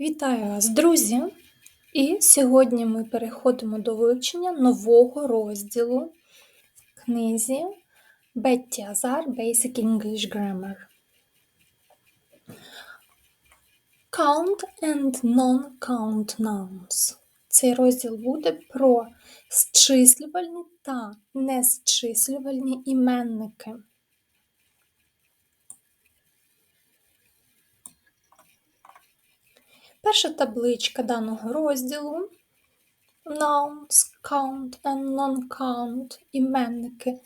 Вітаю вас, друзі! І сьогодні ми переходимо до вивчення нового розділу в книзі Бетті Азар Basic English Grammar. Count and non-count nouns. Цей розділ буде про зчислювальні та незчислювальні іменники. Перша табличка даного розділу nouns, count and non-count, іменники,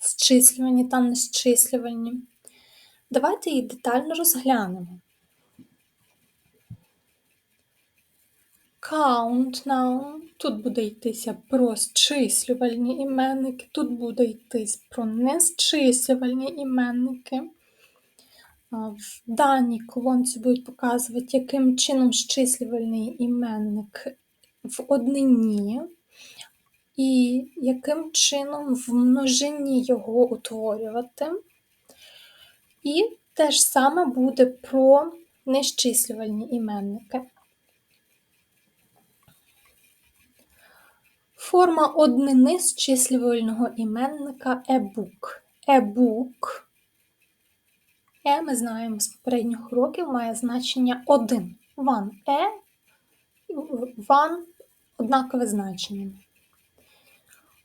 зчислювані та незчислювані. Давайте їх детально розглянемо. Count noun. Тут буде йтися про зчислювальні іменники, тут буде йтись про незчислювальні іменники. В даній колонці будуть показувати, яким чином зчислювальний іменник в однині і яким чином в множині його утворювати. І те ж саме буде про незчислювальні іменники. Форма однини зчислювального іменника e-book. E-book Е ми знаємо з попередніх уроків має значення один. One е, one однакове значення.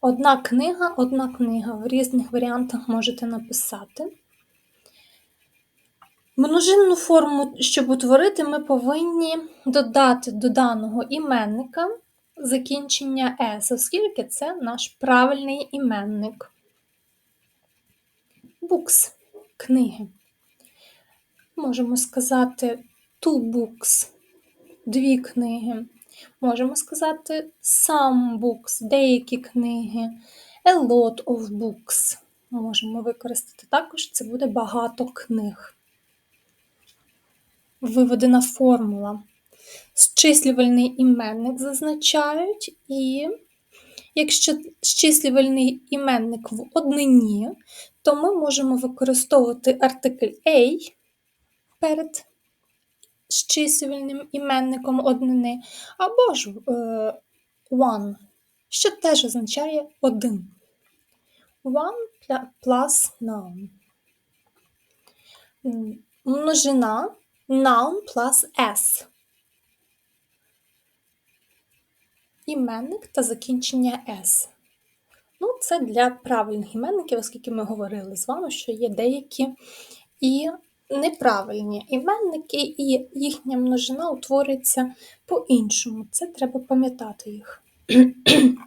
Одна книга, одна книга. В різних варіантах можете написати. Множинну форму, щоб утворити, ми повинні додати до даного іменника закінчення S, оскільки це наш правильний іменник. Books – книги можемо сказати two books дві книги. Можемо сказати some books деякі книги, a lot of books. Можемо використати також, це буде багато книг. Виведена формула. Зчислювальний іменник зазначають, і якщо зчислювальний іменник в однині, то ми можемо використовувати артикль A перед щислювальним іменником однини, або ж е, one, що теж означає один. One plus noun. Множина noun plus s. Іменник та закінчення S. Ну, це для правильних іменників, оскільки ми говорили з вами, що є деякі і неправильні іменники, і їхня множина утворюється по-іншому. Це треба пам'ятати їх.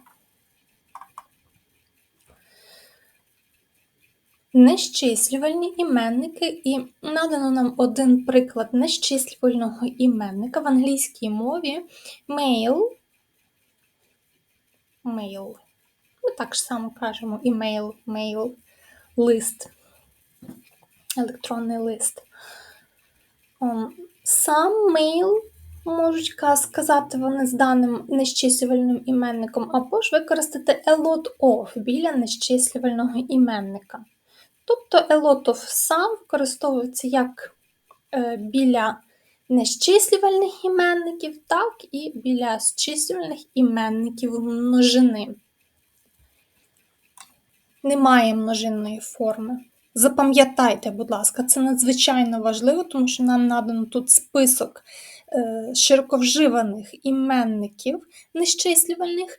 Нещислювальні іменники, і надано нам один приклад нещислювального іменника в англійській мові mail. Mail. Ми так само кажемо email, mail, лист електронний лист. Сам мейл можуть сказати вони з даним нещислювальним іменником, або ж використати a lot of біля нещислювального іменника. Тобто a lot of сам використовується як е, біля нещислювальних іменників, так і біля зчислювальних іменників множини. Немає множинної форми. Запам'ятайте, будь ласка, це надзвичайно важливо, тому що нам надано тут список е, широковживаних іменників нещислювальних,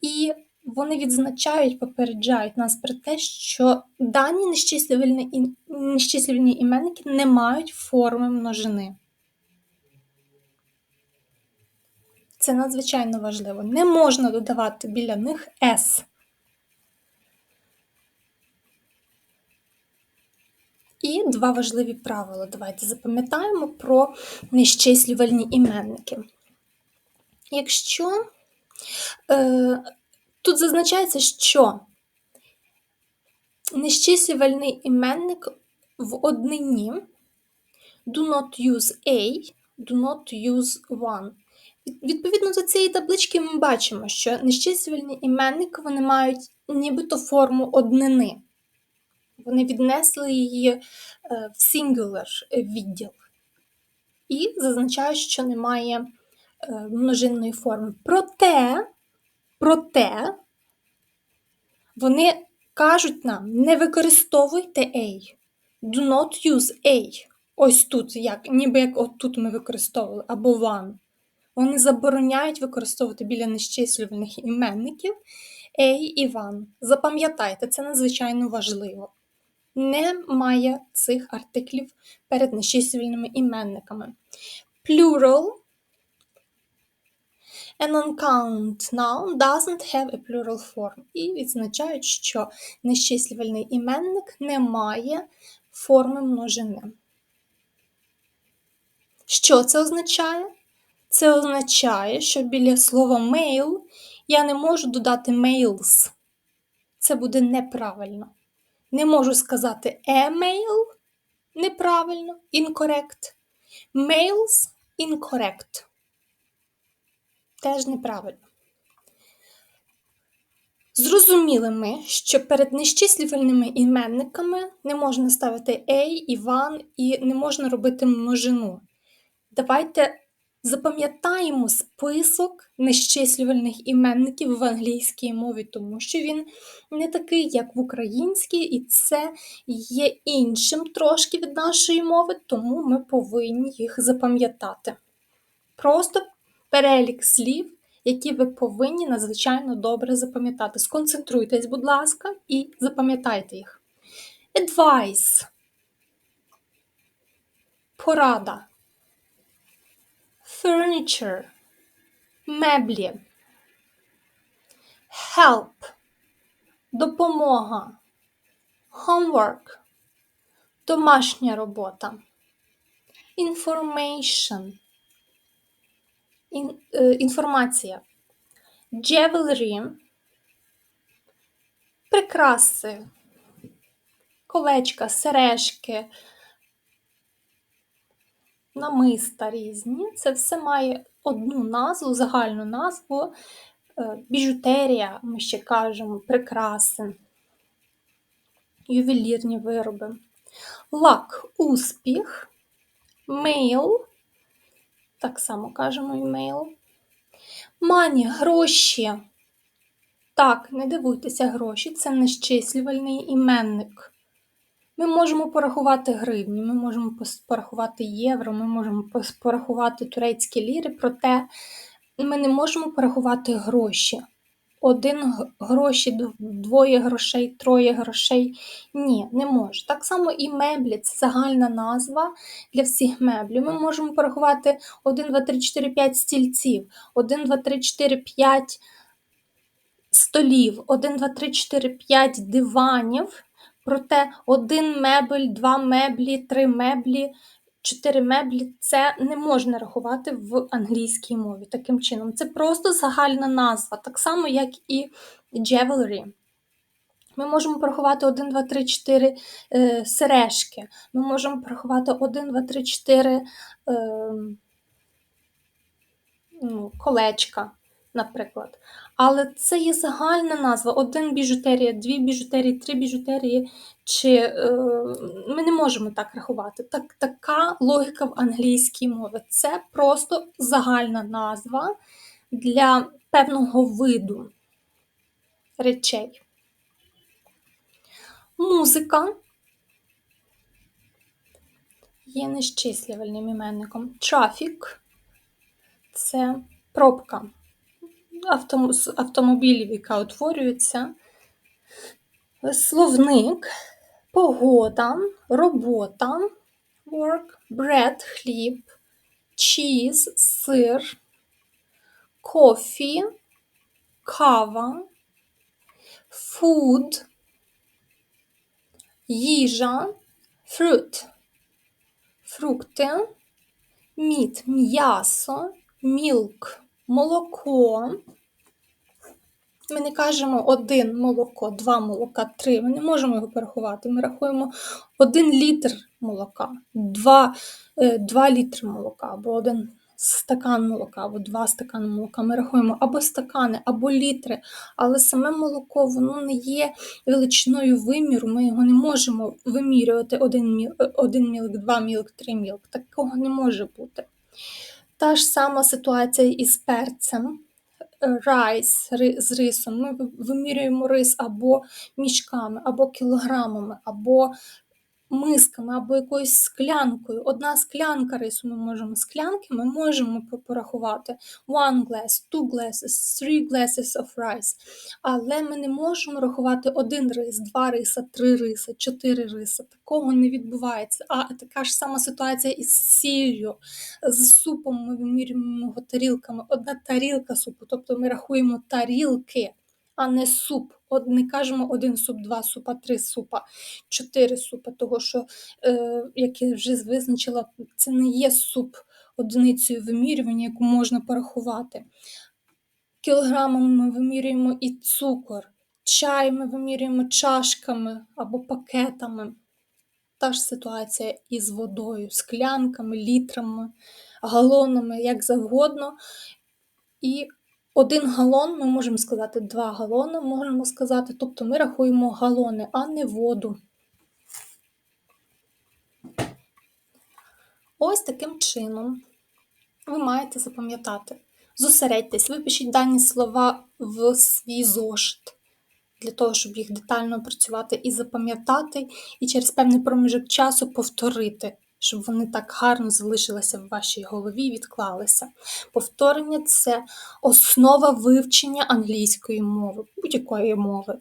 і вони відзначають, попереджають нас про те, що дані нещислювальні, нещислювальні іменники не мають форми множини. Це надзвичайно важливо. Не можна додавати біля них S. І два важливі правила. Давайте запам'ятаємо про нещислювальні іменники. Якщо е, тут зазначається, що нещислювальний іменник в однині do not use A, do not use one. Відповідно до цієї таблички, ми бачимо, що нещислювальні іменники вони мають нібито форму однини. Вони віднесли її е, в singular відділ. і зазначають, що немає е, множинної форми. Проте, проте вони кажуть нам: не використовуйте A. Do not use A. Ось тут, як, ніби як от тут ми використовували, або one. Вони забороняють використовувати біля нещислювальних іменників A і one. Запам'ятайте, це надзвичайно важливо. Немає цих артиклів перед нещислювальними іменниками. Plural An uncount noun doesn't have a plural form. І відзначають, що нещислювальний іменник не має форми множини. Що це означає? Це означає, що біля слова male я не можу додати males. Це буде неправильно. Не можу сказати male неправильно, incorrect. Males incorrect. Теж неправильно. Зрозуміли ми, що перед нещислювальними іменниками не можна ставити a, Іван і не можна робити множину. Давайте запам'ятаємо список нещислювальних іменників в англійській мові, тому що він не такий, як в українській, і це є іншим трошки від нашої мови, тому ми повинні їх запам'ятати. Просто перелік слів, які ви повинні надзвичайно добре запам'ятати. Сконцентруйтесь, будь ласка, і запам'ятайте їх. Advice. Порада. Furniture. Меблі. Help. Допомога. Homework. Домашня робота. Information. Ін, е, інформація. Jewelry. Прикраси. Колечка, сережки, намиста різні. Це все має одну назву, загальну назву. Е, Біжутерія, ми ще кажемо, прикраси, ювелірні вироби. Лак успіх, мейл, так само кажемо email. Мані гроші. Так, не дивуйтеся гроші, це нещислювальний іменник. Ми можемо порахувати гривні, ми можемо порахувати євро, ми можемо порахувати турецькі ліри, проте ми не можемо порахувати гроші. Один гроші, двоє грошей, троє грошей. Ні, не може. Так само і меблі це загальна назва для всіх меблів. Ми можемо порахувати 1, 2, 3, 4, 5 стільців, 1, 2, 3, 4, 5 столів, 1, 2, 3, 4, 5 диванів. Проте один мебель, два меблі, три меблі, чотири меблі це не можна рахувати в англійській мові. Таким чином, це просто загальна назва, так само, як і jewelry. Ми можемо порахувати 1, 2, 3, 4 е, сережки. Ми можемо порахувати 1, 2, 3, 4 е, ну, колечка наприклад. Але це є загальна назва: один біжутерія, дві біжутерії, три біжутерії. Чи е, Ми не можемо так рахувати. Так, Така логіка в англійській мові. Це просто загальна назва для певного виду речей. Музика є нещислювальним іменником. Трафік це пробка автомобілів, яка утворюється, словник, погода, робота, work, bread, хліб, cheese, сир, кофі, кава, food, їжа, fruit, фрукти, мід, м'ясо, milk, молоко. Ми не кажемо один молоко, два молока, три. Ми не можемо його порахувати. Ми рахуємо один літр молока, два, е, два літри молока або один стакан молока або два стакани молока. Ми рахуємо або стакани, або літри, але саме молоко воно не є величиною виміру, ми його не можемо вимірювати один мілк, один мілк, два мілк, три мілк. Такого не може бути. Та ж сама ситуація із перцем. Райс з рисом. Ми вимірюємо рис або мішками, або кілограмами, або мисками або якоюсь склянкою. Одна склянка рису ми можемо склянки, ми можемо порахувати one glass, two glasses, three glasses of rice. Але ми не можемо рахувати один рис, два риса, три риса, чотири риса. Такого не відбувається. А така ж сама ситуація із сіллю. З супом ми вимірюємо його тарілками. Одна тарілка супу, тобто ми рахуємо тарілки а не суп. От Не кажемо один суп, два супа, три супа, чотири супа, того що, е, як я вже визначила, це не є суп одиницею вимірювання, яку можна порахувати. Кілограмами ми вимірюємо і цукор, чай ми вимірюємо чашками або пакетами. Та ж ситуація із водою, склянками, літрами, галонами, як завгодно. І один галон, ми можемо сказати два галони, можемо сказати, тобто ми рахуємо галони, а не воду. Ось таким чином ви маєте запам'ятати. Зосередьтесь, випишіть дані слова в свій зошит, для того, щоб їх детально опрацювати і запам'ятати, і через певний проміжок часу повторити щоб вони так гарно залишилися в вашій голові і відклалися. Повторення це основа вивчення англійської мови, будь-якої мови.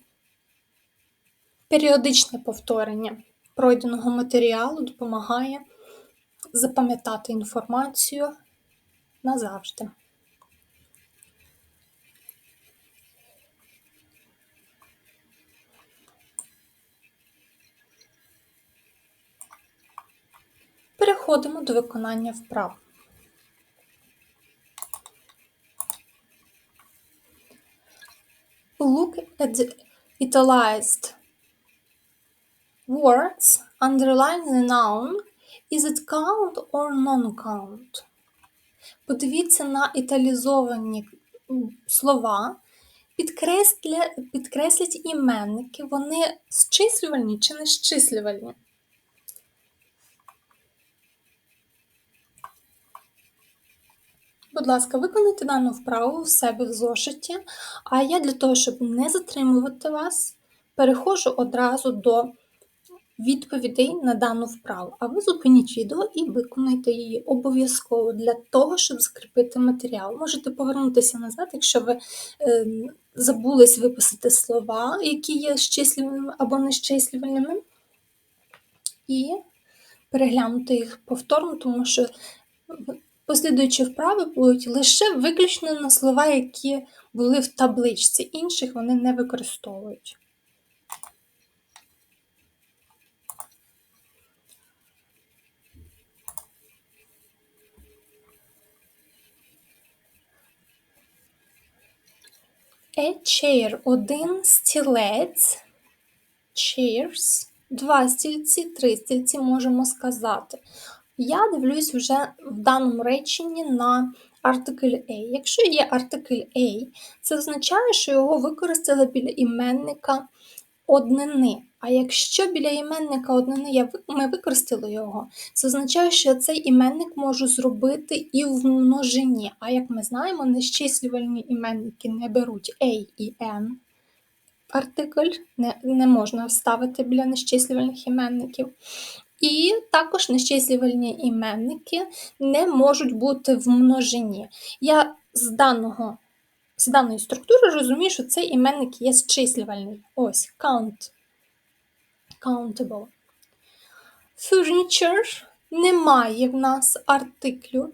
Періодичне повторення пройденого матеріалу допомагає запам'ятати інформацію назавжди. Переходимо до виконання вправ. Look at the italicized words. Underline the noun. Is it count or non-count? Подивіться на італізовані слова. Підкреслять іменники, вони зчислювальні чи не зчислювальні. Будь ласка, виконайте дану вправу в себе в зошиті, а я для того, щоб не затримувати вас, переходжу одразу до відповідей на дану вправу. А ви зупиніть відео і виконайте її обов'язково для того, щоб закріпити матеріал. Можете повернутися назад, якщо ви е, забулись виписати слова, які є щислювальними або нещислювальними, і переглянути їх повторно, тому що Послідуючі вправи будуть лише виключно на слова, які були в табличці, інших вони не використовують. A chair – один стілець, chairs, два стільці, три стільці можемо сказати. Я дивлюсь вже в даному реченні на артикль A. Якщо є артикль A, це означає, що його використали біля іменника однини. А якщо біля іменника однини ми використали його, це означає, що цей іменник можу зробити і в множині. А як ми знаємо, нещислювальні іменники не беруть A і N. Артикль не, не можна вставити біля нещислювальних іменників. І також нещислювальні іменники не можуть бути в множині. Я з даного, з даної структури розумію, що цей іменник є зчислювальний. Ось count. Countable. Furniture немає в нас артиклю.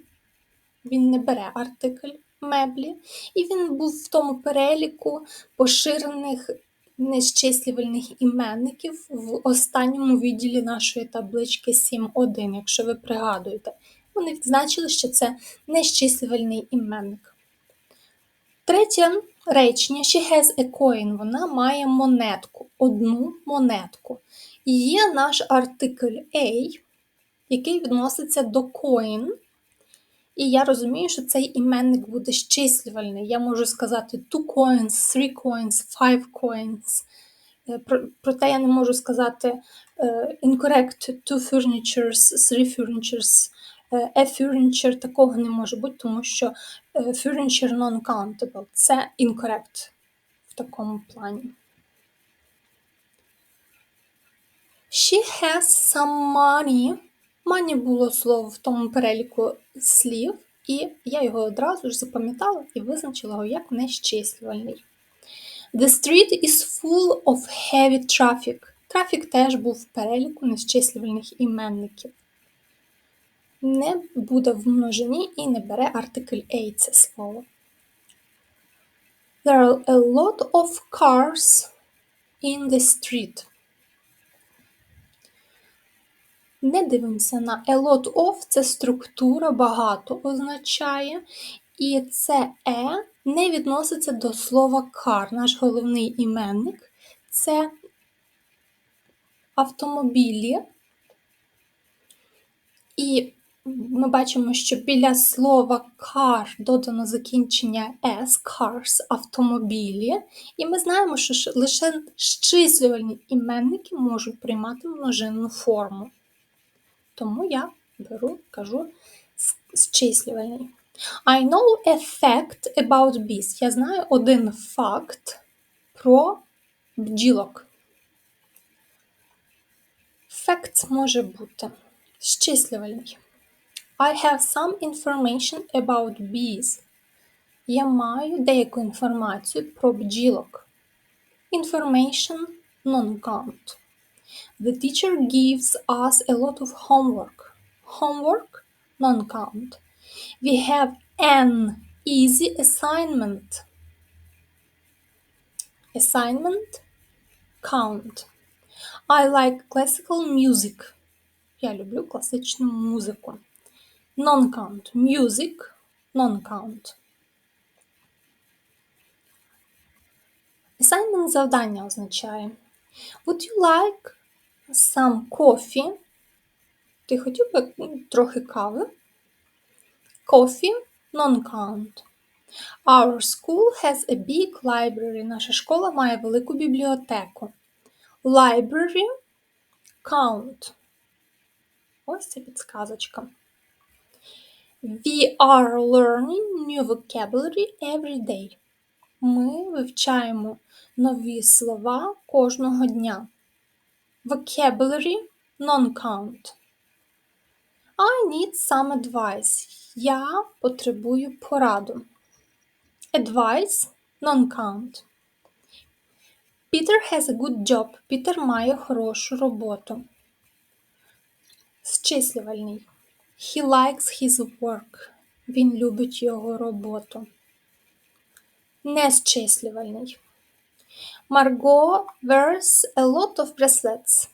Він не бере артикль меблі, і він був в тому переліку поширених нещислювальних іменників в останньому відділі нашої таблички 7.1, якщо ви пригадуєте. Вони відзначили, що це нещислювальний іменник. Третє речення She has a coin. Вона має монетку, одну монетку. І є наш артикль A, який відноситься до coin. І я розумію, що цей іменник буде щислювальний. Я можу сказати two coins, three coins, five coins. Е, проте я не можу сказати е, incorrect two furnitures, three furnitures, е, a furniture. Такого не може бути, тому що furniture non-countable. Це incorrect в такому плані. She has some money. Money було слово в тому переліку слів, і я його одразу ж запам'ятала і визначила його як нещислювальний. The street is full of heavy traffic. Трафік теж був в переліку нещислювальних іменників. Не буде в множині і не бере артикль A це слово. There are a lot of cars in the street. Не дивимося на a lot of це структура багато означає. І це е не відноситься до слова car. Наш головний іменник це автомобілі. І ми бачимо, що біля слова car додано закінчення S, cars, автомобілі. І ми знаємо, що лише щислювальні іменники можуть приймати множинну форму. Тому я беру, кажу зчислювальний. I know a fact about bees. Я знаю один факт про бджілок. Fact може бути щислювальний. I have some information about bees. Я маю деяку інформацію про бджілок. Information non-count. The teacher gives us a lot of homework. Homework non-count. We have an easy assignment. Assignment count. I like classical music. Я люблю класичну музику. Non-count. Music non-count. Assignment завдання означає Would you like some coffee? Ти хотів би трохи кави? Coffee non-count. Our school has a big library. Наша школа має велику бібліотеку. Library count. Ось це підсказочка. We are learning new vocabulary every day. Ми вивчаємо нові слова кожного дня. Vocabulary non-count. I need some advice. Я потребую пораду. Advice non-count. Peter has a good job. Пітер має хорошу роботу. Зчислювальний. He likes his work. Він любить його роботу. Незчислювальний. Margot wears a lot of bracelets.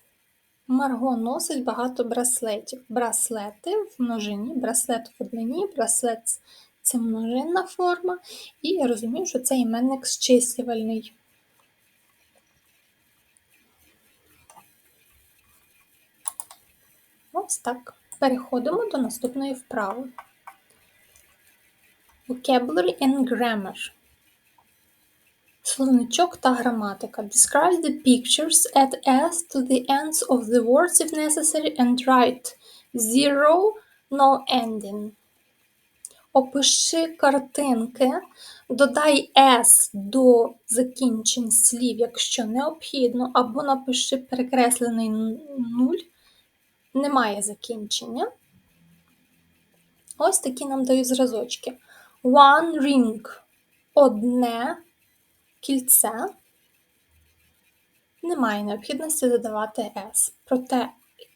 Марго носить багато браслетів. Браслети в множині, браслет в однині, браслет це множинна форма, і я розумію, що це іменник зчислювальний. Ось так. Переходимо до наступної вправи. Vocabulary and Grammar. Словничок та граматика. Describe the pictures, add s to the ends of the words if necessary and write zero no ending. Опиши картинки, додай s до закінчень слів, якщо необхідно, або напиши перекреслений нуль, немає закінчення. Ось такі нам дають зразочки. One ring одне кільце, немає необхідності додавати S. Проте,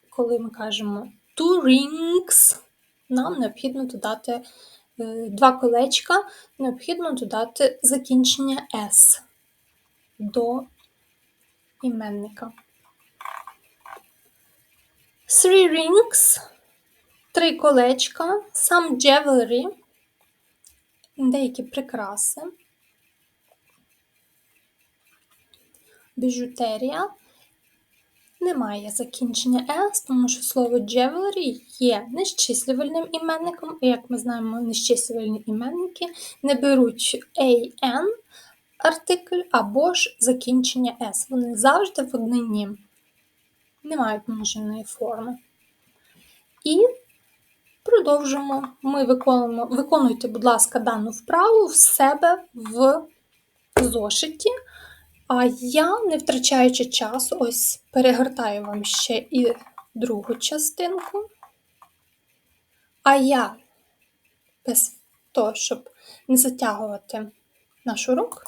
коли ми кажемо two rings, нам необхідно додати е, два колечка, необхідно додати закінчення S до іменника. Three rings, три колечка, some jewelry, деякі прикраси. Біжутерія Немає закінчення S, тому що слово jewelry є нещислювальним іменником, і як ми знаємо, нещислювальні іменники не беруть AN артикль або ж закінчення S. Вони завжди в однині, не мають множинної форми. І продовжимо. Ми виконуємо, виконуйте, будь ласка, дану вправу в себе в зошиті. А я, не втрачаючи часу, ось перегортаю вам ще і другу частинку. А я, без того, щоб не затягувати наш урок,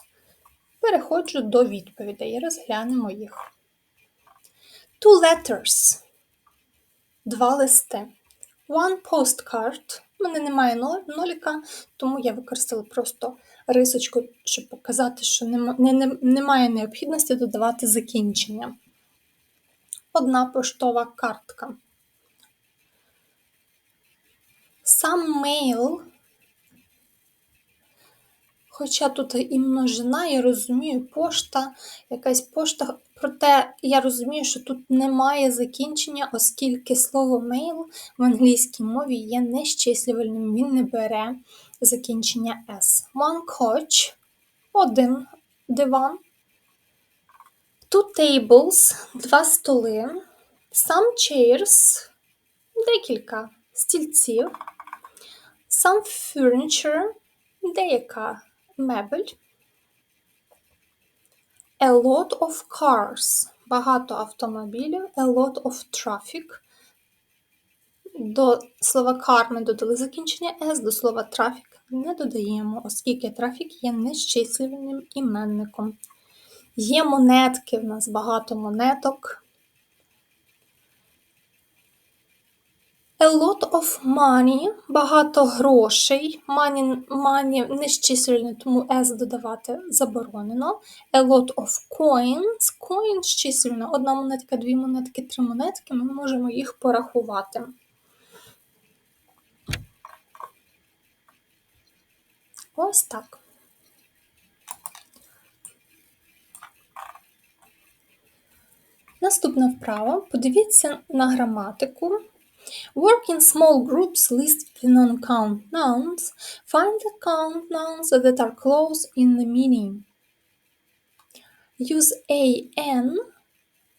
переходжу до відповідей і розглянемо їх. Two letters. Два листи. One postcard. У мене немає ноліка, тому я використала просто рисочку, щоб показати, що немає необхідності додавати закінчення. Одна поштова картка. Some mail Хоча тут і множина, я розумію, пошта, якась пошта. Проте я розумію, що тут немає закінчення, оскільки слово mail в англійській мові є нещислювальним, він не бере закінчення S. One coach, один диван. Two tables, два столи. Some chairs, декілька стільців. Some furniture, деяка мебель. A lot of cars. Багато автомобілів. A lot of traffic. До слова car ми додали закінчення S, до слова traffic не додаємо, оскільки трафік є нещислювальним іменником. Є монетки, в нас багато монеток. A lot of money багато грошей. Money, money нещислювальне, тому S додавати заборонено. A lot of coins. Coin щислювально. Одна монетка, дві монетки, три монетки. Ми можемо їх порахувати. Ось так. Наступна вправа. Подивіться на граматику. Work in small groups, list non-count nouns. Find the count nouns that are close in the meaning. Use an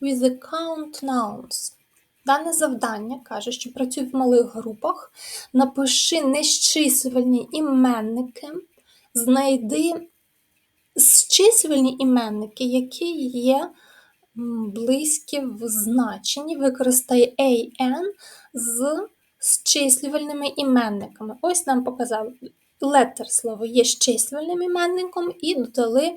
with the count nouns. Дане завдання каже, що працюй в малих групах, напиши нещислювальні іменники, знайди зчислювальні іменники, які є близькі в значенні, використай an з зчислювальними іменниками. Ось нам показав letter слово є зчислювальним іменником і додали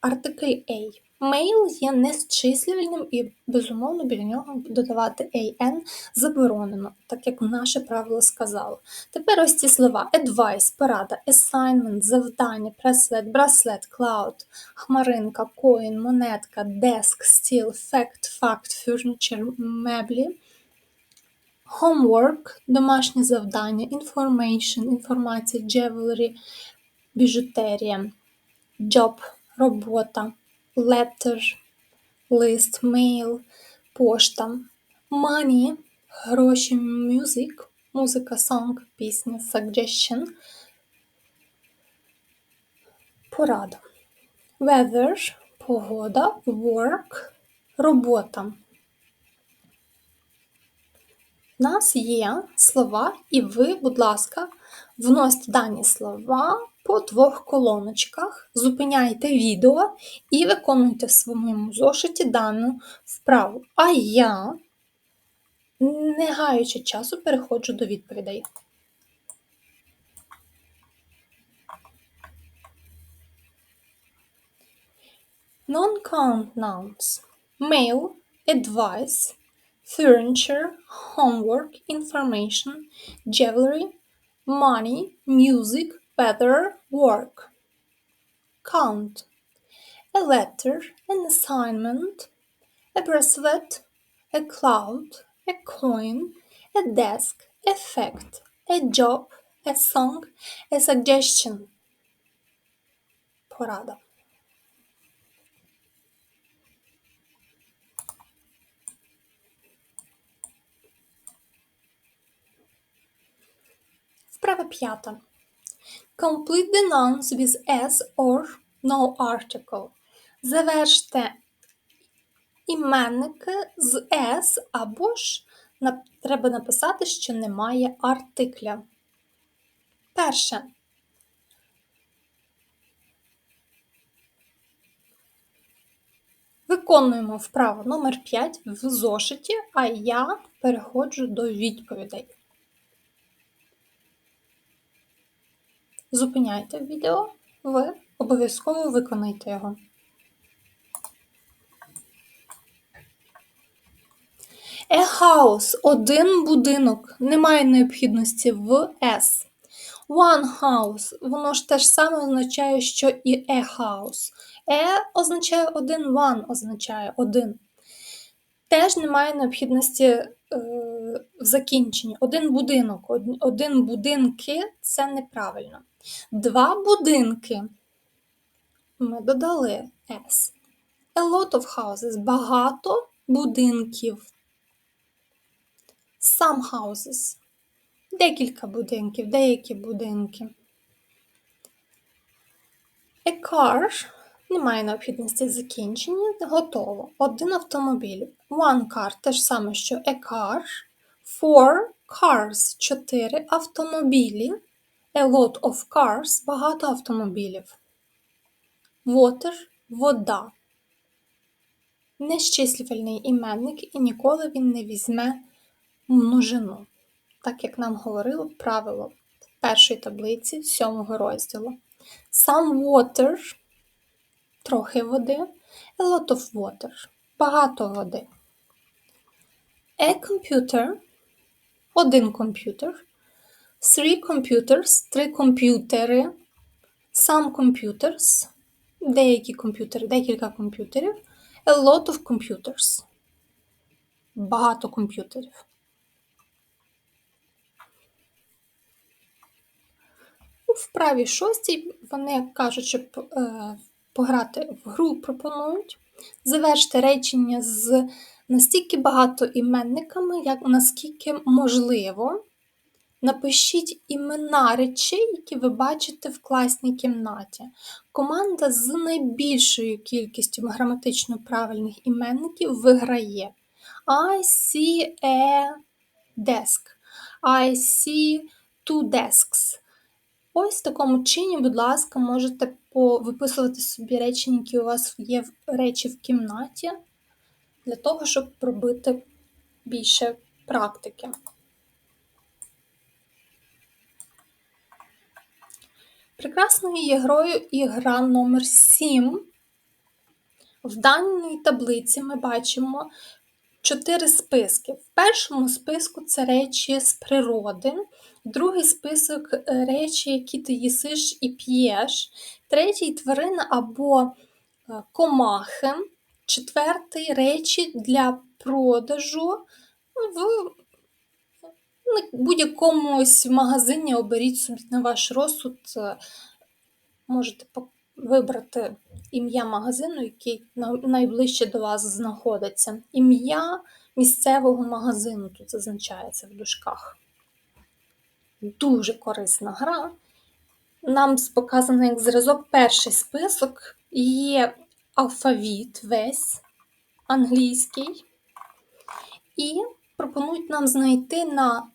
артикль A. Mail є незчислювальним і, безумовно, біля нього додавати AN заборонено, так як наше правило сказало. Тепер ось ці слова: advice, порада, assignment, завдання, bracelet, bracelet, cloud, хмаринка, coin, монетка, desk, steel, fact, fact, furniture, меблі. Homework домашнє завдання, information, інформація, jewelry, біжутерія, job, робота, letter, лист, mail, пошта, money, гроші, music, музика, song, пісня, suggestion, порада. Weather, погода, work, робота. У нас є слова, і ви, будь ласка, вносьте дані слова по двох колоночках, зупиняйте відео і виконуйте в своєму зошиті дану вправу. А я, не гаючи часу, переходжу до відповідей. Non-count nouns. Mail, advice, furniture, homework, information, jewelry, money, music, Better work. Count. A letter, an assignment, a bracelet, a cloud, a coin, a desk, a fact, a job, a song, a suggestion. Porada. Вправа п'ята. Complete the nouns with s or no article. Заверште іменники з s або ж треба написати, що немає артикля. Перше. Виконуємо вправу номер 5 в зошиті, а я переходжу до відповідей. Зупиняйте відео, ви обов'язково виконайте його. A house – один будинок. Немає необхідності в S. One house – воно ж те ж саме означає, що і a house. A означає один, one означає один. Теж немає необхідності е, в закінченні. Один будинок, один будинки це неправильно. Два будинки. Ми додали S. A lot of houses багато будинків. Some houses. Декілька будинків, деякі будинки. A car немає необхідності закінчення, готово. Один автомобіль. One car те ж саме, що a car. Four cars чотири автомобілі. A lot of cars багато автомобілів. Water вода. Нещислювальний іменник і ніколи він не візьме множину, так як нам говорило правило в першій таблиці сьомого розділу. Some water трохи води, a lot of water багато води. A computer один комп'ютер, three computers три комп'ютери, some computers деякі комп'ютери, декілька комп'ютерів, a lot of computers багато комп'ютерів. У вправі шостій вони кажуть, щоб е, пограти в гру пропонують. Завершити речення з настільки багато іменниками, як наскільки можливо. Напишіть імена речей, які ви бачите в класній кімнаті. Команда з найбільшою кількістю граматично правильних іменників виграє. I see a desk. I see two desks. Ось в такому чині, будь ласка, можете виписувати собі речення, які у вас є речі в кімнаті, для того, щоб пробити більше практики. Прекрасною є грою і гра номер 7. В даній таблиці ми бачимо чотири списки. В першому списку це речі з природи, другий список е, речі, які ти їсиш і п'єш, третій тварина або е, комахи, четвертий речі для продажу в на будь-якому ось магазині оберіть собі на ваш розсуд. е, Можете вибрати ім'я магазину, який найближче до вас знаходиться. Ім'я місцевого магазину тут зазначається в дужках. Дуже корисна гра. Нам показано як зразок перший список. Є алфавіт весь англійський. І пропонують нам знайти на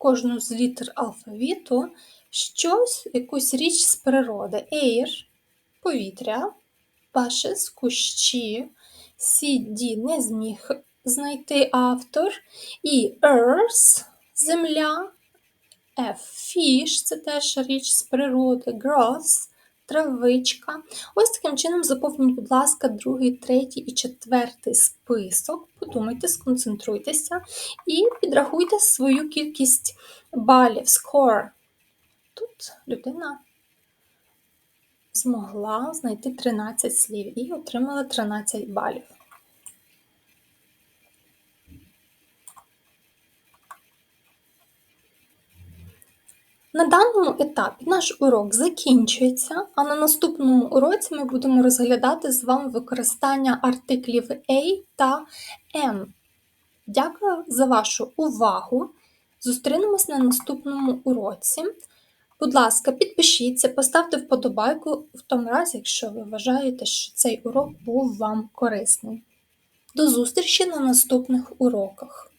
кожну з літер алфавіту щось, якусь річ з природи. Air – повітря, пашес – кущі, CD – не зміг знайти автор, і earth – земля, F – fish – це теж річ з природи, grass – травичка. Ось таким чином заповніть, будь ласка, другий, третій і четвертий список. Подумайте, сконцентруйтеся і підрахуйте свою кількість балів, score. Тут людина змогла знайти 13 слів і отримала 13 балів. На даному етапі наш урок закінчується, а на наступному уроці ми будемо розглядати з вами використання артиклів A та N. Дякую за вашу увагу. Зустрінемось на наступному уроці. Будь ласка, підпишіться, поставте вподобайку в тому разі, якщо ви вважаєте, що цей урок був вам корисний. До зустрічі на наступних уроках!